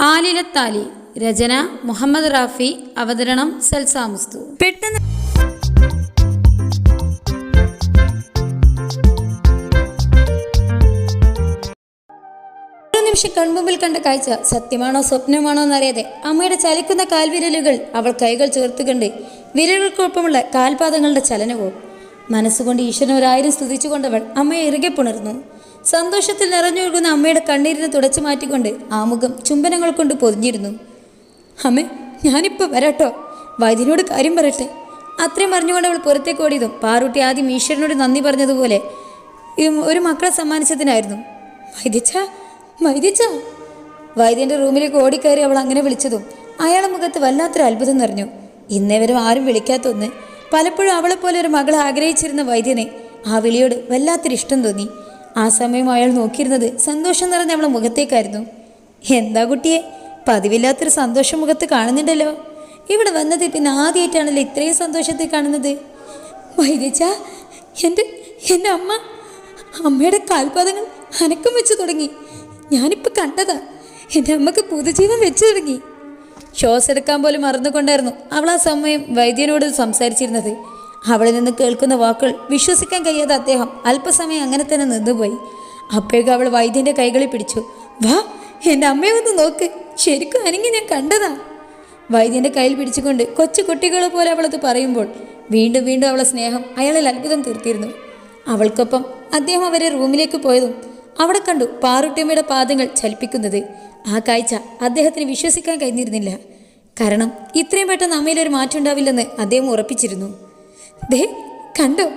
ആലിലത്താലി രചന മുഹമ്മദ് റാഫി അവതരണം സൽസാമുസ്തു പെട്ടെന്ന് നിമിഷം കൺമുമ്പിൽ കണ്ട കാഴ്ച സത്യമാണോ സ്വപ്നമാണോ എന്നറിയാതെ അമ്മയുടെ ചലിക്കുന്ന കാൽവിരലുകൾ അവൾ കൈകൾ ചേർത്തുകൊണ്ട് വിരലുകൾക്കൊപ്പമുള്ള കാൽപാദങ്ങളുടെ ചലനവും മനസ്സുകൊണ്ട് ഈശ്വരൻ ഒരായിരം സ്തുതിച്ചുകൊണ്ടവൾ അമ്മയെ ഇറുകെ പുണർന്നു. സന്തോഷത്തിൽ നിറഞ്ഞൊഴുകുന്ന അമ്മയുടെ കണ്ണീരിനെ തുടച്ചു മാറ്റിക്കൊണ്ട് ആ മുഖം ചുംബനങ്ങൾ കൊണ്ട് പൊതിഞ്ഞിരുന്നു. അമ്മേ ഞാനിപ്പോൾ വരാട്ടോ. വൈദ്യനോട് കാര്യം പറയട്ടെ. അത്രയും പറഞ്ഞുകൊണ്ട് അവൾ പുറത്തേക്ക് ഓടിയതും പാറൂട്ടി ആദ്യം ഈശ്വരനോട് നന്ദി പറഞ്ഞതുപോലെ ഒരു മക്കളെ സമ്മാനിച്ചതിനായിരുന്നു. വൈദ്യച്ച വൈദ്യച്ച. വൈദ്യന്റെ റൂമിലേക്ക് ഓടിക്കയറി അവൾ അങ്ങനെ വിളിച്ചതും അയാളുടെ മുഖത്ത് വല്ലാത്തൊരു അത്ഭുതം നിറഞ്ഞു. ഇന്നേ വരെ ആരും വിളിക്കാത്തൊന്ന്. പലപ്പോഴും അവളെപ്പോലെ ഒരു മകളെ ആഗ്രഹിച്ചിരുന്ന വൈദ്യനെ ആ വിളിയോട് വല്ലാത്തൊരു ഇഷ്ടം തോന്നി. ആ സമയം അയാൾ നോക്കിയിരുന്നത് സന്തോഷം നിറഞ്ഞ അവളെ മുഖത്തേക്കായിരുന്നു. എന്താ കുട്ടിയെ? പതിവില്ലാത്തൊരു സന്തോഷം മുഖത്ത് കാണുന്നുണ്ടല്ലോ. ഇവിടെ വന്നത് പിന്നെ ആദ്യമായിട്ടാണല്ലോ ഇത്രയും സന്തോഷത്തിൽ കാണുന്നത്. വൈദ്യച്ച എന്റെ എന്റെ അമ്മ അമ്മയുടെ കാൽപാദങ്ങൾ അനക്കം വെച്ച് തുടങ്ങി. ഞാനിപ്പോൾ കണ്ടതാ എന്റെ അമ്മയ്ക്ക് പുതുജീവൻ വെച്ചു തുടങ്ങി. ശ്വാസം എടുക്കാൻ പോലും മറന്നുകൊണ്ടായിരുന്നു അവൾ ആ സമയം വൈദ്യനോട് സംസാരിച്ചിരുന്നത്. അവളിൽ നിന്ന് കേൾക്കുന്ന വാക്കുകൾ വിശ്വസിക്കാൻ കഴിയാതെ അദ്ദേഹം അല്പസമയം അങ്ങനെ തന്നെ നിന്നുപോയി. അപ്പോഴേക്കും അവൾ വൈദ്യന്റെ കൈകളിൽ പിടിച്ചു. വാ എന്റെ അമ്മയെ ഒന്ന് നോക്ക്. ശരിക്കും അനങ്ങി ഞാൻ കണ്ടതാ. വൈദ്യന്റെ കയ്യിൽ പിടിച്ചുകൊണ്ട് കൊച്ചു കുട്ടികളെ പോലെ അവളത് പറയുമ്പോൾ വീണ്ടും വീണ്ടും അവളെ സ്നേഹം അയാളിൽ അത്ഭുതം തീർത്തിരുന്നു. അവൾക്കൊപ്പം അദ്ദേഹം അവരെ റൂമിലേക്ക് പോയതും അവിടെ കണ്ടു പാറുട്ടിയമ്മയുടെ പാദങ്ങൾ ചലിപ്പിക്കുന്നത്. ആ കാഴ്ച അദ്ദേഹത്തിന് വിശ്വസിക്കാൻ കഴിഞ്ഞിരുന്നില്ല. കാരണം ഇത്രയും പെട്ടെന്ന് അമ്മയിലൊരു മാറ്റം ഉണ്ടാവില്ലെന്ന് അദ്ദേഹം ഉറപ്പിച്ചിരുന്നു. ദേ കണ്ടോ?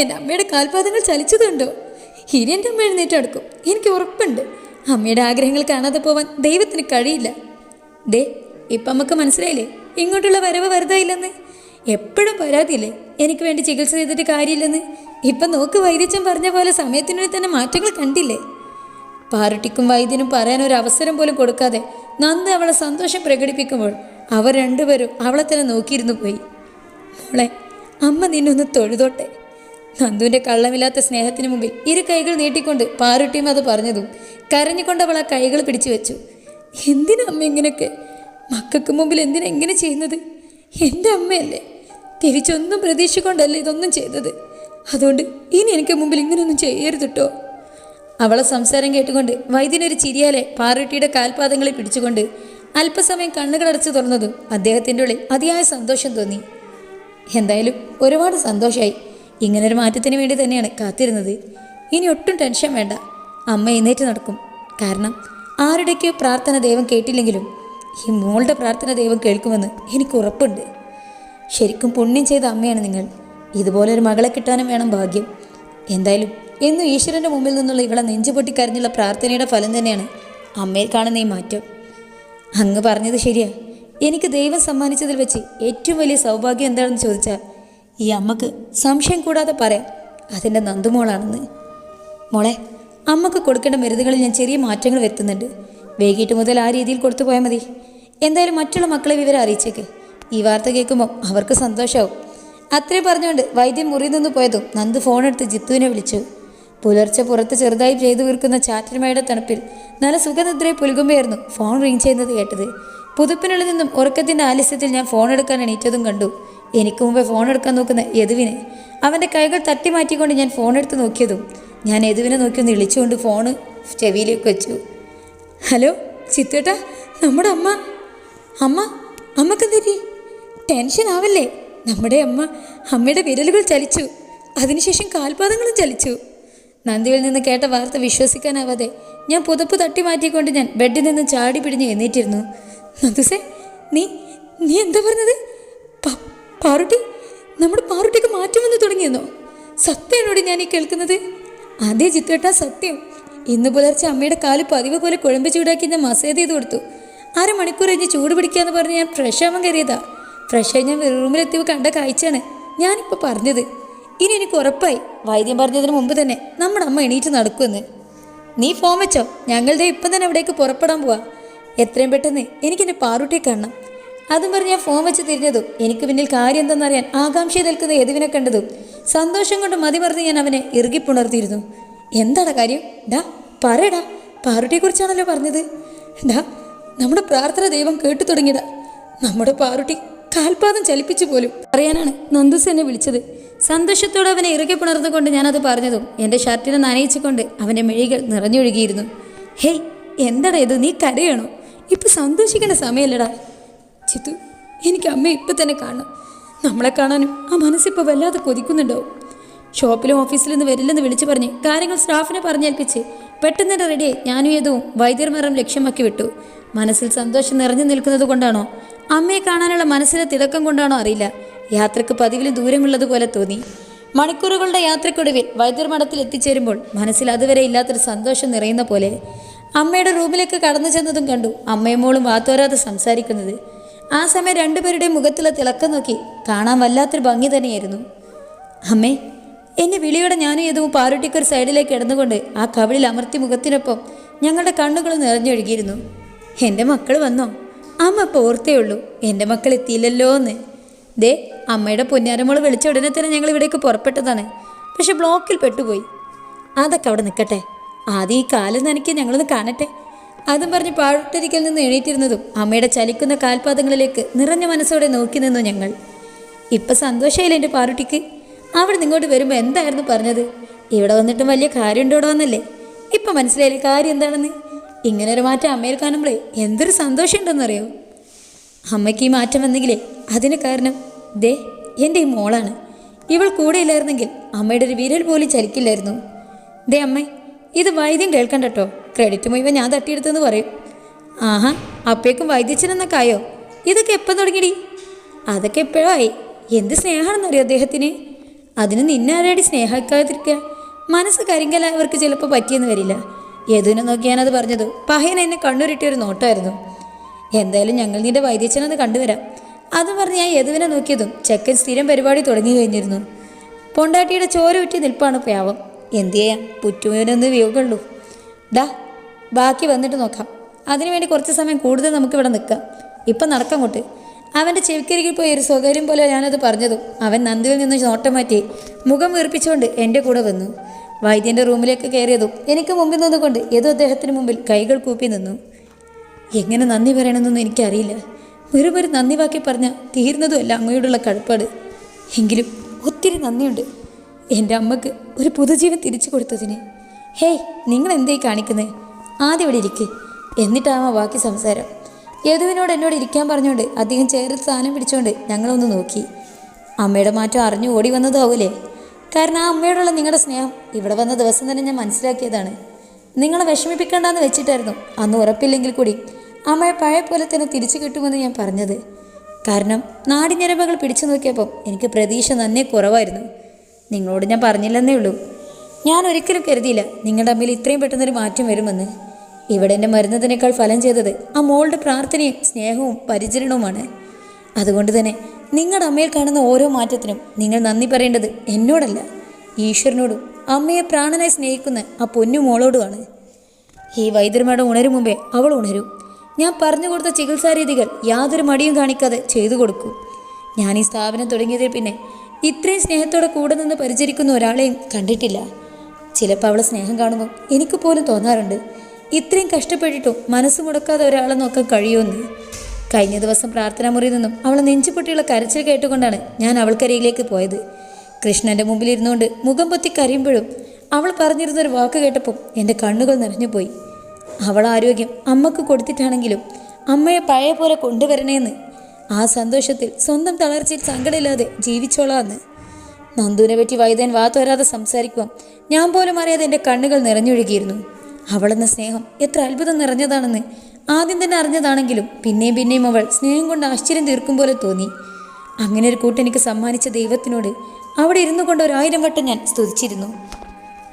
എന്റെ അമ്മയുടെ കാൽപാദങ്ങൾ ചലിച്ചതുണ്ടോ ഇനി എന്റെ അമ്മ എഴുന്നേറ്റടക്കും എനിക്ക് ഉറപ്പുണ്ട്. അമ്മയുടെ ആഗ്രഹങ്ങൾ കാണാതെ പോവാൻ ദൈവത്തിന് കഴിയില്ല. ദേ ഇപ്പം നമുക്ക് മനസ്സിലായില്ലേ? ഇങ്ങോട്ടുള്ള വരവ് വെറുതായില്ലെന്ന്. എപ്പോഴും പരാതിയില്ലേ? എനിക്ക് വേണ്ടി ചികിത്സ ചെയ്തിട്ട് കാര്യമില്ലെന്ന്. ഇപ്പം നോക്ക് വൈദ്യച്ചൻ പറഞ്ഞ പോലെ സമയത്തിനുള്ളിൽ തന്നെ മാറ്റങ്ങൾ കണ്ടില്ലേ? പാർട്ടിക്കും വൈദ്യനും പറയാൻ ഒരു അവസരം പോലും കൊടുക്കാതെ നന്ദി അവളെ സന്തോഷം പ്രകടിപ്പിക്കുമ്പോൾ അവർ രണ്ടുപേരും അവളെ തന്നെ നോക്കിയിരുന്നു പോയി. മോളെ അമ്മ നിന്നൊന്ന് തൊഴുതോട്ടെ. നന്ദുവിന്റെ കള്ളമില്ലാത്ത സ്നേഹത്തിന് മുമ്പിൽ ഇരു കൈകൾ നീട്ടിക്കൊണ്ട് പാറുട്ടിയും അത് പറഞ്ഞതും കരഞ്ഞുകൊണ്ട് അവൾ ആ കൈകൾ പിടിച്ചു വെച്ചു എന്തിനാ അമ്മ ഇങ്ങനെയൊക്കെ? മക്കൾക്ക് മുമ്പിൽ എന്തിനാ ഇങ്ങനെ ചെയ്യുന്നത്? എന്റെ അമ്മയല്ലേ? തിരിച്ചൊന്നും പ്രതീക്ഷിക്കൊണ്ടല്ലേ ഇതൊന്നും ചെയ്തത്. അതുകൊണ്ട് ഇനി എനിക്ക് മുമ്പിൽ ഇങ്ങനെയൊന്നും ചെയ്യരുത് കേട്ടോ അവളെ സംസാരം കേട്ടുകൊണ്ട് വൈദ്യനൊരു ചിരിയാലെ പാറുട്ടിയുടെ കാൽപാദങ്ങളെ പിടിച്ചുകൊണ്ട് അല്പസമയം കണ്ണുകളടച്ച് തുറന്നതും അദ്ദേഹത്തിന്റെ ഉള്ളിൽ അതിയായ സന്തോഷം തോന്നി. എന്തായാലും ഒരുപാട് സന്തോഷമായി ഇങ്ങനൊരു മാറ്റത്തിന് വേണ്ടി തന്നെയാണ് കാത്തിരുന്നത്. ഇനി ഒട്ടും ടെൻഷൻ വേണ്ട. അമ്മ എഴുന്നേറ്റ് നടക്കും. കാരണം ആരുടെയൊക്കെ പ്രാർത്ഥന ദൈവം കേട്ടില്ലെങ്കിലും ഈ മോളുടെ പ്രാർത്ഥന ദൈവം കേൾക്കുമെന്ന് എനിക്ക് ഉറപ്പുണ്ട്. ശരിക്കും പുണ്യം ചെയ്ത അമ്മയാണ് നിങ്ങൾ. ഇതുപോലൊരു മകളെ കിട്ടാനും വേണം ഭാഗ്യം. എന്തായാലും എന്നും ഈശ്വരന്റെ മുമ്പിൽ നിന്നുള്ള ഇവളെ നെഞ്ചുപൊട്ടി കരഞ്ഞുള്ള പ്രാർത്ഥനയുടെ ഫലം തന്നെയാണ് അമ്മയിൽ കാണുന്ന ഈ മാറ്റം. അങ്ങ് പറഞ്ഞത് ശരിയാ. എനിക്ക് ദൈവം സമ്മാനിച്ചതിൽ വെച്ച് ഏറ്റവും വലിയ സൗഭാഗ്യം എന്താണെന്ന് ചോദിച്ചാൽ ഈ അമ്മയ്ക്ക് സംശയം കൂടാതെ പറയാം അതിന്റെ നന്ദുമോളാണെന്ന്. മോളെ അമ്മയ്ക്ക് കൊടുക്കേണ്ട മരുന്നുകളിൽ ഞാൻ ചെറിയ മാറ്റങ്ങൾ വരുത്തുന്നുണ്ട്. വൈകിട്ട് മുതൽ ആ രീതിയിൽ കൊടുത്തു പോയാൽ മതി. എന്തായാലും മറ്റുള്ള മക്കളെ വിവരം അറിയിച്ചേക്ക്. ഈ വാർത്ത കേൾക്കുമ്പോൾ അവർക്ക് സന്തോഷമാവും അത്രയും പറഞ്ഞുകൊണ്ട് വൈദ്യം മുറിയിൽ നിന്ന് പോയതും നന്ദ് ഫോണെടുത്ത് ജിത്തുവിനെ വിളിച്ചു. പുലർച്ചെ പുറത്ത് ചെറുതായി ചെയ്തു വീർക്കുന്ന ചാറ്റന്മാരുടെ തണുപ്പിൽ നല്ല സുഖനിദ്രയെ പുലുകുമ്പോയായിരുന്നു ഫോൺ റിങ് ചെയ്യുന്നത് കേട്ടത്. പുതുപ്പിനുള്ളിൽ നിന്നും ഉറക്കത്തിന്റെ ആലസ്യത്തിൽ ഞാൻ ഫോൺ എടുക്കാൻ എണീറ്റതും കണ്ടു. എനിക്ക് മുമ്പേ ഫോൺ എടുക്കാൻ നോക്കുന്ന യദുവിനെ. അവന്റെ കൈകൾ തട്ടി മാറ്റിക്കൊണ്ട് ഞാൻ ഫോൺ എടുത്ത് നോക്കിയതും ഞാൻ യദുവിനെ നോക്കി ഒന്ന് ഇളിച്ചുകൊണ്ട് ഫോണ് ചെവിയിലേക്ക് വെച്ചു. ഹലോ ചിത്തേട്ടാ നമ്മുടെ അമ്മ. അമ്മ അമ്മയ്ക്ക് അമ്മക്കെന്തേരി? ടെൻഷൻ ആവല്ലേ? നമ്മുടെ അമ്മ അമ്മയുടെ വിരലുകൾ ചലിച്ചു. അതിനുശേഷം കാൽപാദങ്ങളും ചലിച്ചു. നന്ദിയിൽ നിന്ന് കേട്ട വാർത്ത വിശ്വസിക്കാനാവാതെ ഞാൻ പുതപ്പ് തട്ടി മാറ്റിക്കൊണ്ട് ഞാൻ ബെഡിൽ നിന്ന് ചാടി പിടിഞ്ഞ് എണ്ണീറ്റിരുന്നു നന്ദുസേ നീ നീ എന്താ പറഞ്ഞത്? പാറുട്ടി നമ്മുടെ പാറുട്ടിക്ക് മാറ്റം വന്ന് തുടങ്ങിയെന്നോ? സത്യമാണോടി ഞാൻ ഈ കേൾക്കുന്നത്? അതേ ചിത്തേട്ടാ സത്യം. ഇന്ന് പുലർച്ചെ അമ്മയുടെ കാൽ പതിവ് പോലെ കുഴമ്പ് ചൂടാക്കി ഞാൻ മസേജ് ചെയ്ത് കൊടുത്തു. അരമണിക്കൂർ കഴിഞ്ഞ് ചൂട് പിടിക്കാന്ന് പറഞ്ഞ് ഞാൻ ഫ്രഷ് ആവാൻ കയറിയതാ ഫ്രഷ് ആയി ഞാൻ റൂമിലെത്തിയപ്പോൾ കണ്ട കാഴ്ചയാണ് ഞാനിപ്പോൾ പറഞ്ഞത്. ഇനി എനിക്ക് ഉറപ്പായി വൈദ്യം പറഞ്ഞതിന് മുമ്പ് തന്നെ നമ്മുടെ അമ്മ എണീറ്റ് നടക്കുമെന്ന്. നീ ഫോം വെച്ചോ? ഞങ്ങളുടെ ഇപ്പം തന്നെ അവിടേക്ക് പുറപ്പെടാൻ പോവാ. എത്രയും പെട്ടെന്ന് എനിക്കെന്റെ പാറുട്ടിയെ കാണണം. അതും പറഞ്ഞ് ഞാൻ ഫോൺ വെച്ച് തിരിഞ്ഞതും എനിക്ക് പിന്നിൽ കാര്യം എന്തെന്നറിയാൻ ആകാംക്ഷ നിൽക്കുന്ന യദുവിനെ കണ്ടതും സന്തോഷം കൊണ്ട് മതി പറഞ്ഞ് ഞാൻ അവനെ ഇറുകിപ്പുണർത്തിയിരുന്നു. എന്താടാ കാര്യം? ഡാ പറയടാ പാറുട്ടിയെക്കുറിച്ചാണല്ലോ പറഞ്ഞത്. ഡാ നമ്മുടെ പ്രാർത്ഥന ദൈവം കേട്ടു തുടങ്ങിയതാ. നമ്മുടെ പാറുട്ടി കാൽപാദം ചലിപ്പിച്ചു പോലും. അറിയാനാണ് നന്ദുസ് എന്നെ വിളിച്ചത്. സന്തോഷത്തോടെ അവനെ ഇറുകെ പുണർന്നുകൊണ്ട് ഞാനത് പറഞ്ഞതും എന്റെ ഷർട്ടിനെ നനയിച്ചുകൊണ്ട് അവന്റെ മിഴികൾ നിറഞ്ഞൊഴുകിയിരുന്നു. ഹേയ് എന്താടാ ഇത്? നീ കരയണോ? ഇപ്പൊ സന്തോഷിക്കേണ്ട സമയമല്ലടാ ചിത്തു എനിക്ക് അമ്മ ഇപ്പം തന്നെ കാണണം. നമ്മളെ കാണാനും ആ മനസ്സിപ്പോൾ വല്ലാതെ കൊതിക്കുന്നുണ്ടാവും. ഷോപ്പിലും ഓഫീസിലും നിന്ന് വരില്ലെന്ന് വിളിച്ചു പറഞ്ഞ് കാര്യങ്ങൾ സ്റ്റാഫിനെ പറഞ്ഞേൽപ്പിച്ച് പെട്ടെന്ന് തന്നെ റെഡിയായി ഞാനും ഏതും വൈദ്യർമരം ലക്ഷ്യമാക്കി വിട്ടു. മനസ്സിൽ സന്തോഷം നിറഞ്ഞു നിൽക്കുന്നത് കൊണ്ടാണോ? അമ്മയെ കാണാനുള്ള മനസ്സിലെ തിളക്കം കൊണ്ടാണോ അറിയില്ല. യാത്രയ്ക്ക് പതിവിലും ദൂരമുള്ളതുപോലെ തോന്നി. മണിക്കൂറുകളുടെ യാത്രക്കൊടുവിൽ വൈദ്യർ മഠത്തിൽ എത്തിച്ചേരുമ്പോൾ മനസ്സിൽ അതുവരെ ഇല്ലാത്തൊരു സന്തോഷം നിറയുന്ന പോലെ. അമ്മയുടെ റൂമിലേക്ക് കടന്നു ചെന്നതും കണ്ടു അമ്മയും മോളും വാത്തോരാതെ സംസാരിക്കുന്നത്. ആ സമയം രണ്ടുപേരുടെയും മുഖത്തുള്ള തിളക്കം നോക്കി കാണാൻ വല്ലാത്തൊരു ഭംഗി തന്നെയായിരുന്നു. അമ്മേ എന്നെ വിളിയോടെ ഞാനും ഏതും പാറുട്ടിക്കൊരു സൈഡിലേക്ക് കിടന്നുകൊണ്ട് ആ കവിളിൽ അമർത്തി മുഖത്തിനൊപ്പം ഞങ്ങളുടെ കണ്ണുകൾ നിറഞ്ഞൊഴുകിയിരുന്നു. എന്റെ മക്കൾ വന്നോ? അമ്മ ഇപ്പോൾ ഓർത്തേ ഉള്ളൂ. എന്റെ മക്കൾ എത്തിയില്ലല്ലോ എന്ന്. ദേ അമ്മയുടെ പൊന്നാരമോൾ വിളിച്ച ഉടനെ തന്നെ ഞങ്ങൾ ഇവിടേക്ക് പുറപ്പെട്ടതാണ്. പക്ഷെ ബ്ലോക്കിൽ പെട്ടുപോയി. അതൊക്കെ അവിടെ നിൽക്കട്ടെ. ആദ്യം ഈ കാൽ നനയ്ക്ക് ഞങ്ങളൊന്ന് കാണട്ടെ. അതും പറഞ്ഞ് പാഴ്ട്ടരിക്കൽ നിന്ന് എണീറ്റിരുന്നതും അമ്മയുടെ ചലിക്കുന്ന കാൽപാദങ്ങളിലേക്ക് നിറഞ്ഞ മനസ്സോടെ നോക്കി നിന്നു ഞങ്ങൾ. ഇപ്പം സന്തോഷമായില്ല എന്റെ പാറുട്ടിക്ക്? അവിടെ നിങ്ങോട്ട് വരുമ്പോൾ എന്തായിരുന്നു പറഞ്ഞത്? ഇവിടെ വന്നിട്ടും വലിയ കാര്യം ഉണ്ടോടോ എന്നല്ലേ ഇപ്പം മനസ്സിലായില്ലേ കാര്യം എന്താണെന്ന്? ഇങ്ങനെ ഒരു മാറ്റം അമ്മയിൽ കാണുമ്പോഴേ എന്തൊരു സന്തോഷം ഉണ്ടെന്നറിയോ അമ്മയ്ക്ക് ഈ മാറ്റം വന്നെങ്കിലേ അതിന് കാരണം ദേ എന്റെ ഈ മോളാണ്. ഇവൾ കൂടെ ഇല്ലായിരുന്നെങ്കിൽ അമ്മയുടെ ഒരു വിരൽ പോലും ചലിക്കില്ലായിരുന്നു. ദേ അമ്മേ ഇത് വൈദ്യം കേൾക്കണ്ട കേട്ടോ ക്രെഡിറ്റ് മുഴുവൻ ഞാൻ തട്ടിയെടുത്തെന്ന് പറയും. ആഹാ അപ്പേക്കും വൈദ്യച്ചനെന്നൊക്കെ ആയോ ഇതൊക്കെ എപ്പം തുടങ്ങിടി? അതൊക്കെ എപ്പോഴോ ആയി. എന്ത് സ്നേഹമാണെന്നറിയോ അദ്ദേഹത്തിന്? അതിന് നിന്നെ ആരാടി സ്നേഹിക്കാതിരിക്കുക? മനസ്സ് കരിങ്കല അവർക്ക് ചിലപ്പോൾ പറ്റിയെന്ന് വരില്ല. യദുവിനെ നോക്കിയാണത് പറഞ്ഞത് പഹയൻ എന്നെ കണ്ണുരുട്ടിയ ഒരു നോട്ടമായിരുന്നു എന്തായാലും ഞങ്ങൾ നിന്റെ വൈദ്യച്ചനത് കണ്ടുവരാം. അതും പറഞ്ഞ് ഞാൻ യദുവിനെ നോക്കിയതും ചെക്കൻ സ്ഥിരം പരിപാടി തുടങ്ങി കഴിഞ്ഞിരുന്നു. പൊണ്ടാട്ടിയുടെ ചോര ഉറ്റി നിൽപ്പാണ് പാവം. എന്ത് ചെയ്യാം? പുറ്റുവിനൊന്ന് വിയോഗുള്ളൂ. ഡാ ബാക്കി വന്നിട്ട് നോക്കാം. അതിനുവേണ്ടി കുറച്ച് സമയം കൂടുതൽ നമുക്കിവിടെ നിൽക്കാം. ഇപ്പം നടക്കങ്ങോട്ട് അവന്റെ ചെവിക്കരികിൽ പോയി ഒരു സ്വകാര്യം പോലെ ഞാനത് പറഞ്ഞതും അവൻ നന്ദിയിൽ നിന്ന് നോട്ടം മാറ്റി മുഖം വീർപ്പിച്ചുകൊണ്ട് എന്റെ കൂടെ വന്നു. വൈദ്യന്റെ റൂമിലേക്ക് കയറിയതും എനിക്ക് മുമ്പിൽ നിന്നുകൊണ്ട് ഏതോ അദ്ദേഹത്തിന് മുമ്പിൽ കൈകൾ കൂപ്പി നിന്നു. എങ്ങനെ നന്ദി പറയണമെന്നൊന്നും എനിക്കറിയില്ല. വെറും നന്ദി വാക്കി പറഞ്ഞാൽ തീർന്നതുമല്ല അങ്ങയോടുള്ള കഴുപ്പാട് എങ്കിലും ഒത്തിരി നന്ദിയുണ്ട്. എന്റെ അമ്മയ്ക്ക് ഒരു പുതുജീവൻ തിരിച്ചു കൊടുത്തതിന്. ഹേയ് നിങ്ങൾ എന്തേ കാണിക്കുന്നത് ആദ്യം ഇവിടെ ഇരിക്ക്. എന്നിട്ടാവാ ബാക്കി സംസാരം. യദുവിനോട് എന്നോട് ഇരിക്കാൻ പറഞ്ഞുകൊണ്ട് അദ്ദേഹം ചേർത്ത് സ്ഥാനം പിടിച്ചുകൊണ്ട് ഞങ്ങളൊന്ന് നോക്കി. അമ്മയുടെ മാറ്റം അറിഞ്ഞു ഓടി വന്നതാവൂലേ കാരണം ആ അമ്മയോടുള്ള നിങ്ങളുടെ സ്നേഹം ഇവിടെ വന്ന ദിവസം തന്നെ ഞാൻ മനസ്സിലാക്കിയതാണ്. നിങ്ങളെ വിഷമിപ്പിക്കേണ്ടെന്ന് വെച്ചിട്ടായിരുന്നു. അന്ന് ഉറപ്പില്ലെങ്കിൽ കൂടി അമ്മയെ പഴയ പോലെ തന്നെ തിരിച്ചു കിട്ടുമെന്ന് ഞാൻ പറഞ്ഞത്. കാരണം നാടിഞ്ഞരമ്പകൾ പിടിച്ചു നോക്കിയപ്പോൾ എനിക്ക് പ്രതീക്ഷ നന്നേ കുറവായിരുന്നു. നിങ്ങളോട് ഞാൻ പറഞ്ഞില്ലെന്നേ ഉള്ളൂ. ഞാൻ ഒരിക്കലും കരുതിയില്ല നിങ്ങളുടെ അമ്മയിൽ ഇത്രയും പെട്ടെന്നൊരു മാറ്റം വരുമെന്ന്. ഇവിടെ എന്റെ മരുന്നതിനേക്കാൾ ഫലം ചെയ്തത് ആ മോളുടെ പ്രാർത്ഥനയും സ്നേഹവും പരിചരണവുമാണ്. അതുകൊണ്ട് തന്നെ നിങ്ങളുടെ അമ്മയിൽ കാണുന്ന ഓരോ മാറ്റത്തിനും നിങ്ങൾ നന്ദി പറയേണ്ടത് എന്നോടല്ല ഈശ്വരനോടും അമ്മയെ പ്രാണനായി സ്നേഹിക്കുന്ന ആ പൊന്നു മോളോടുമാണ്. ഈ വൈദ്യന്മാരുടെ ഉണരും മുമ്പേ അവൾ ഉണരും. ഞാൻ പറഞ്ഞു കൊടുത്ത ചികിത്സാരീതികൾ യാതൊരു മടിയും കാണിക്കാതെ ചെയ്തു കൊടുക്കൂ. ഞാൻ ഈ സ്ഥാപനം തുടങ്ങിയതിൽ പിന്നെ ഇത്രയും സ്നേഹത്തോടെ കൂടെ നിന്ന് പരിചരിക്കുന്ന ഒരാളെയും കണ്ടിട്ടില്ല. ചിലപ്പോൾ അവളെ സ്നേഹം കാണുമ്പോൾ എനിക്ക് പോലും തോന്നാറുണ്ട്. ഇത്രയും കഷ്ടപ്പെട്ടിട്ടും മനസ്സ് മുടക്കാതെ ഒരാളെ നോക്കാൻ കഴിയുമെന്ന്. കഴിഞ്ഞ ദിവസം പ്രാർത്ഥനാ മുറിയിൽ നിന്നും അവളെ നെഞ്ചുപൊട്ടിയുള്ള കരച്ചിൽ കേട്ടുകൊണ്ടാണ് ഞാൻ അവൾക്കരയിലേക്ക് പോയത്. കൃഷ്ണന്റെ മുമ്പിൽ ഇരുന്നുകൊണ്ട് മുഖം പൊത്തി കരയുമ്പോഴും അവൾ പറഞ്ഞിരുന്നൊരു വാക്ക് കേട്ടപ്പോൾ എന്റെ കണ്ണുകൾ നിറഞ്ഞുപോയി. അവൾ ആരോഗ്യം അമ്മയ്ക്ക് കൊടുത്തിട്ടാണെങ്കിലും അമ്മയെ പഴയ പോലെ കൊണ്ടുവരണേന്ന് ആ സന്തോഷത്തിൽ സ്വന്തം തളർച്ചയിൽ സങ്കടമില്ലാതെ ജീവിച്ചോളാന്ന്. നന്ദുവിനെ പറ്റി വൈദ്യൻ വാത്തുവരാതെ സംസാരിക്കുവാൻ ഞാൻ പോലും അറിയാതെ എന്റെ കണ്ണുകൾ നിറഞ്ഞൊഴുകിയിരുന്നു. അവളെന്ന സ്നേഹം എത്ര അത്ഭുതം നിറഞ്ഞതാണെന്ന് ആദ്യം തന്നെ അറിഞ്ഞതാണെങ്കിലും പിന്നെയും പിന്നെയും അവൾ സ്നേഹം കൊണ്ട് ആശ്ചര്യം തീർക്കും പോലെ തോന്നി. അങ്ങനെ ഒരു കൂട്ടെനിക്ക് സമ്മാനിച്ച ദൈവത്തിനോട് അവിടെ ഇരുന്നു കൊണ്ട് ഒരായിരം വട്ടം ഞാൻ സ്തുതിച്ചിരുന്നു.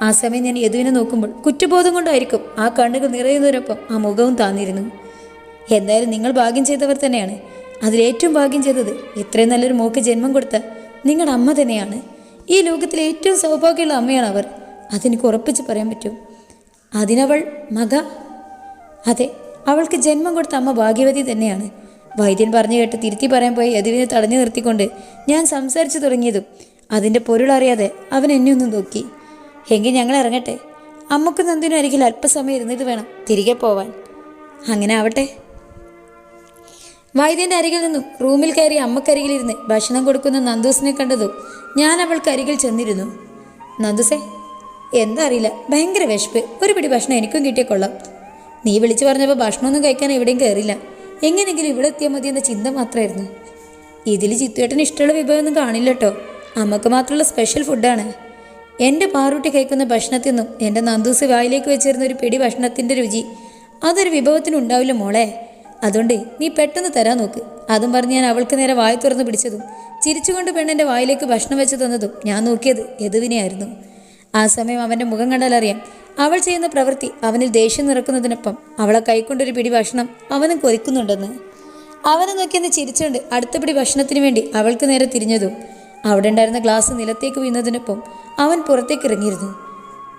ആ സമയം ഞാൻ യദുവിനെ നോക്കുമ്പോൾ കുറ്റബോധം കൊണ്ടായിരിക്കും ആ കണ്ണുകൾ നിറയുന്നതിനൊപ്പം ആ മുഖവും താന്നിരുന്നു. എന്തായാലും നിങ്ങൾ ഭാഗ്യം ചെയ്തവർ തന്നെയാണ്. അതിലേറ്റവും ഭാഗ്യം ചെയ്തത് ഇത്രയും നല്ലൊരു മോക്ക് ജന്മം കൊടുത്ത നിങ്ങളുടെ അമ്മ തന്നെയാണ്. ഈ ലോകത്തിലെ ഏറ്റവും സൗഭാഗ്യമുള്ള അമ്മയാണ് അവർ. അതെനിക്ക് ഉറപ്പിച്ച് പറയാൻ പറ്റും. അതിനവൾ മക. അതെ അവൾക്ക് ജന്മം കൊടുത്ത അമ്മ ഭാഗ്യവതി തന്നെയാണ്. വൈദ്യൻ പറഞ്ഞു കേട്ട് തിരുത്തി പറയാൻ പോയി യദുവിനെ തടഞ്ഞു നിർത്തിക്കൊണ്ട് ഞാൻ സംസാരിച്ചു തുടങ്ങിയതും അതിന്റെ പൊരുളറിയാതെ അവൻ എന്നെ ഒന്ന് നോക്കി. എങ്കിൽ ഞങ്ങൾ ഇറങ്ങട്ടെ. അമ്മക്കും നന്ദിനും അരികിൽ അല്പസമയം ഇരുന്നിട്ട് വേണം തിരികെ പോവാൻ. അങ്ങനെ ആവട്ടെ. വൈദ്യന്റെ അരികിൽ നിന്നും റൂമിൽ കയറി അമ്മക്കരികിലിരുന്ന് ഭക്ഷണം കൊടുക്കുന്ന നന്ദൂസിനെ കണ്ടതും ഞാൻ അവൾക്ക് അരികിൽ ചെന്നിരുന്നു. നന്ദുസേ എന്താ അറിയില്ല ഭയങ്കര വിശപ്പ്. ഒരു പിടി ഭക്ഷണം എനിക്കും കിട്ടിയ കൊള്ളാം. നീ വിളിച്ചു പറഞ്ഞപ്പോൾ ഭക്ഷണമൊന്നും കഴിക്കാൻ എവിടെയും കയറില്ല എങ്ങനെയെങ്കിലും ഇവിടെ എത്തിയാൽ മതി എന്ന ചിന്ത മാത്രമായിരുന്നു. ഇതിൽ ചിത്തുവേട്ടന് ഇഷ്ടമുള്ള വിഭവമൊന്നും കാണില്ല കേട്ടോ അമ്മയ്ക്ക് മാത്രമുള്ള സ്പെഷ്യൽ ഫുഡാണ് എന്റെ പാറൂട്ടി കഴിക്കുന്ന ഭക്ഷണത്തിൽ നിന്നും എന്റെ നന്ദൂസ് വായിലേക്ക് വെച്ചിരുന്ന ഒരു പിടി ഭക്ഷണത്തിന്റെ രുചി അതൊരു വിഭവത്തിനുണ്ടാവില്ല മോളെ. അതുകൊണ്ട് നീ പെട്ടെന്ന് തരാൻ നോക്ക്. അതും പറഞ്ഞ് ഞാൻ അവൾക്ക് നേരെ വായ തുറന്ന് പിടിച്ചതും ചിരിച്ചുകൊണ്ട് പെണ്ണിന്റെ വായിലേക്ക് ഭക്ഷണം വെച്ച് തന്നതും ഞാൻ നോക്കിയത് യദുവിനെയായിരുന്നു. ആ സമയം അവന്റെ മുഖം കണ്ടാൽ അറിയാം അവൾ ചെയ്യുന്ന പ്രവൃത്തി അവനിൽ ദേഷ്യം നിറക്കുന്നതിനൊപ്പം അവളെ കൈക്കൊണ്ടൊരു പിടി ഭക്ഷണം അവനും കൊതിക്കുന്നുണ്ടെന്ന്. അവനെ നോക്കിയെന്ന് ചിരിച്ചുകൊണ്ട് അടുത്ത പിടി ഭക്ഷണത്തിന് വേണ്ടി അവൾക്ക് നേരെ തിരിഞ്ഞതും അവിടെ ഉണ്ടായിരുന്ന ഗ്ലാസ് നിലത്തേക്ക് വീണതിനൊപ്പം അവൻ പുറത്തേക്ക് ഇറങ്ങിയിരുന്നു.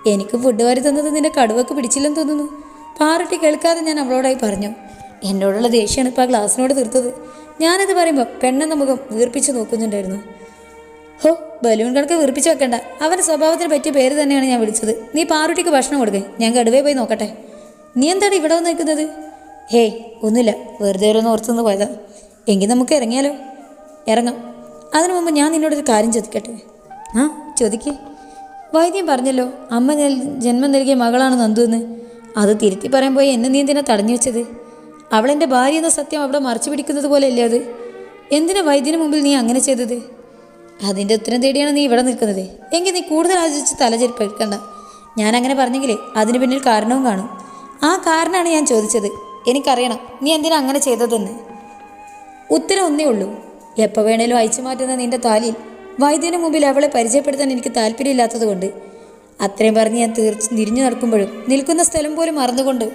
എനിക്ക് ഫുഡ് വാരി തന്നത് നിന്റെ കടുവക്ക് പിടിച്ചില്ലെന്ന് തോന്നുന്നു. പാറട്ടി കേൾക്കാതെ ഞാൻ അവളോടായി പറഞ്ഞു. എന്നോടുള്ള ദേഷ്യമാണ് ഇപ്പോൾ ആ ഗ്ലാസ്സിനോട് തീർത്തത്. ഞാനത് പറയുമ്പോൾ പെണ്ണെന്ന മുഖം വീർപ്പിച്ച് നോക്കുന്നുണ്ടായിരുന്നു. ഹോ ബലൂൺ കണക്ക് വീർപ്പിച്ച് വെക്കണ്ട. അവന്റെ സ്വഭാവത്തിന് പറ്റിയ പേര് തന്നെയാണ് ഞാൻ വിളിച്ചത്. നീ പാറുട്ടിക്ക് ഭക്ഷണം കൊടുക്കേ. ഞാൻ കടുവേ പോയി നോക്കട്ടെ. നീ എന്താണ് ഇവിടെ വന്ന് നിൽക്കുന്നത്? ഹേയ് ഒന്നുമില്ല. വെറുതെ ഓരോന്ന് ഓർത്തുനിന്ന് പോയതാ. എങ്കിൽ നമുക്ക് ഇറങ്ങിയാലോ? ഇറങ്ങാം. അതിനു മുമ്പ് ഞാൻ നിന്നോടൊരു കാര്യം ചോദിക്കട്ടെ? ആ ചോദിക്കേ. വൈദ്യം പറഞ്ഞല്ലോ അമ്മ ജന്മം നൽകിയ മകളാണ് നന്ദു എന്ന് അത് തിരുത്തി പറയാൻ പോയി എന്നെ നീ എന്തിനാ തടഞ്ഞു വെച്ചത്? അവളെന്റെ ഭാര്യ എന്ന സത്യം അവിടെ മറച്ചു പിടിക്കുന്നത് പോലെയല്ലേ അത്? എന്തിനാ വൈദ്യന് മുമ്പിൽ നീ അങ്ങനെ ചെയ്തത്? അതിന്റെ ഉത്തരം തേടിയാണ് നീ ഇവിടെ നിൽക്കുന്നത്. എങ്കിൽ നീ കൂടുതൽ ആലോചിച്ച് തലചെരുപ്പ് എടുക്കണ്ട ഞാൻ അങ്ങനെ പറഞ്ഞെങ്കിലേ അതിന് പിന്നിൽ കാരണവും കാണും. ആ കാരണമാണ് ഞാൻ ചോദിച്ചത്. എനിക്കറിയണം നീ എന്തിനാ അങ്ങനെ ചെയ്തതെന്ന്. ഉത്തരം ഒന്നേ ഉള്ളൂ. എപ്പോൾ വേണേലും അയച്ചു മാറ്റുന്ന നിന്റെ താലിയിൽ വൈദ്യന് മുമ്പിൽ അവളെ പരിചയപ്പെടുത്താൻ എനിക്ക് താല്പര്യമില്ലാത്തതുകൊണ്ട്. അത്രയും പറഞ്ഞ് ഞാൻ തീർച്ച തിരിഞ്ഞു നടക്കുമ്പോഴും നിൽക്കുന്ന സ്ഥലം പോലും മറന്നുകൊണ്ട്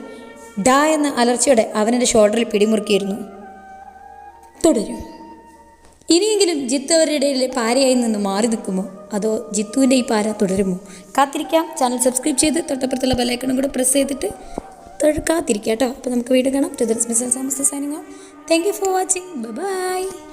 ഡാ എന്ന അലർച്ചയോടെ അവനെന്റെ ഷോൾഡറിൽ പിടിമുറുക്കിയിരുന്നു. തുടരും. ഇനിയെങ്കിലും ജിത്തു അവരുടെ പാരയായി നിന്ന് മാറി നിൽക്കുമോ? അതോ ജിത്തുവിന്റെ ഈ പാര തുടരുമോ? കാത്തിരിക്കാം. ചാനൽ സബ്സ്ക്രൈബ് ചെയ്ത് തൊട്ടപ്പുറത്തുള്ള ബെല്ലൈക്കണും കൂടെ പ്രസ് ചെയ്തിട്ട് കാത്തിരിക്കാം കേട്ടോ. അപ്പോൾ നമുക്ക് വീണ്ടും കാണാം. ടു ദ മിസ് signing thank you for watching bye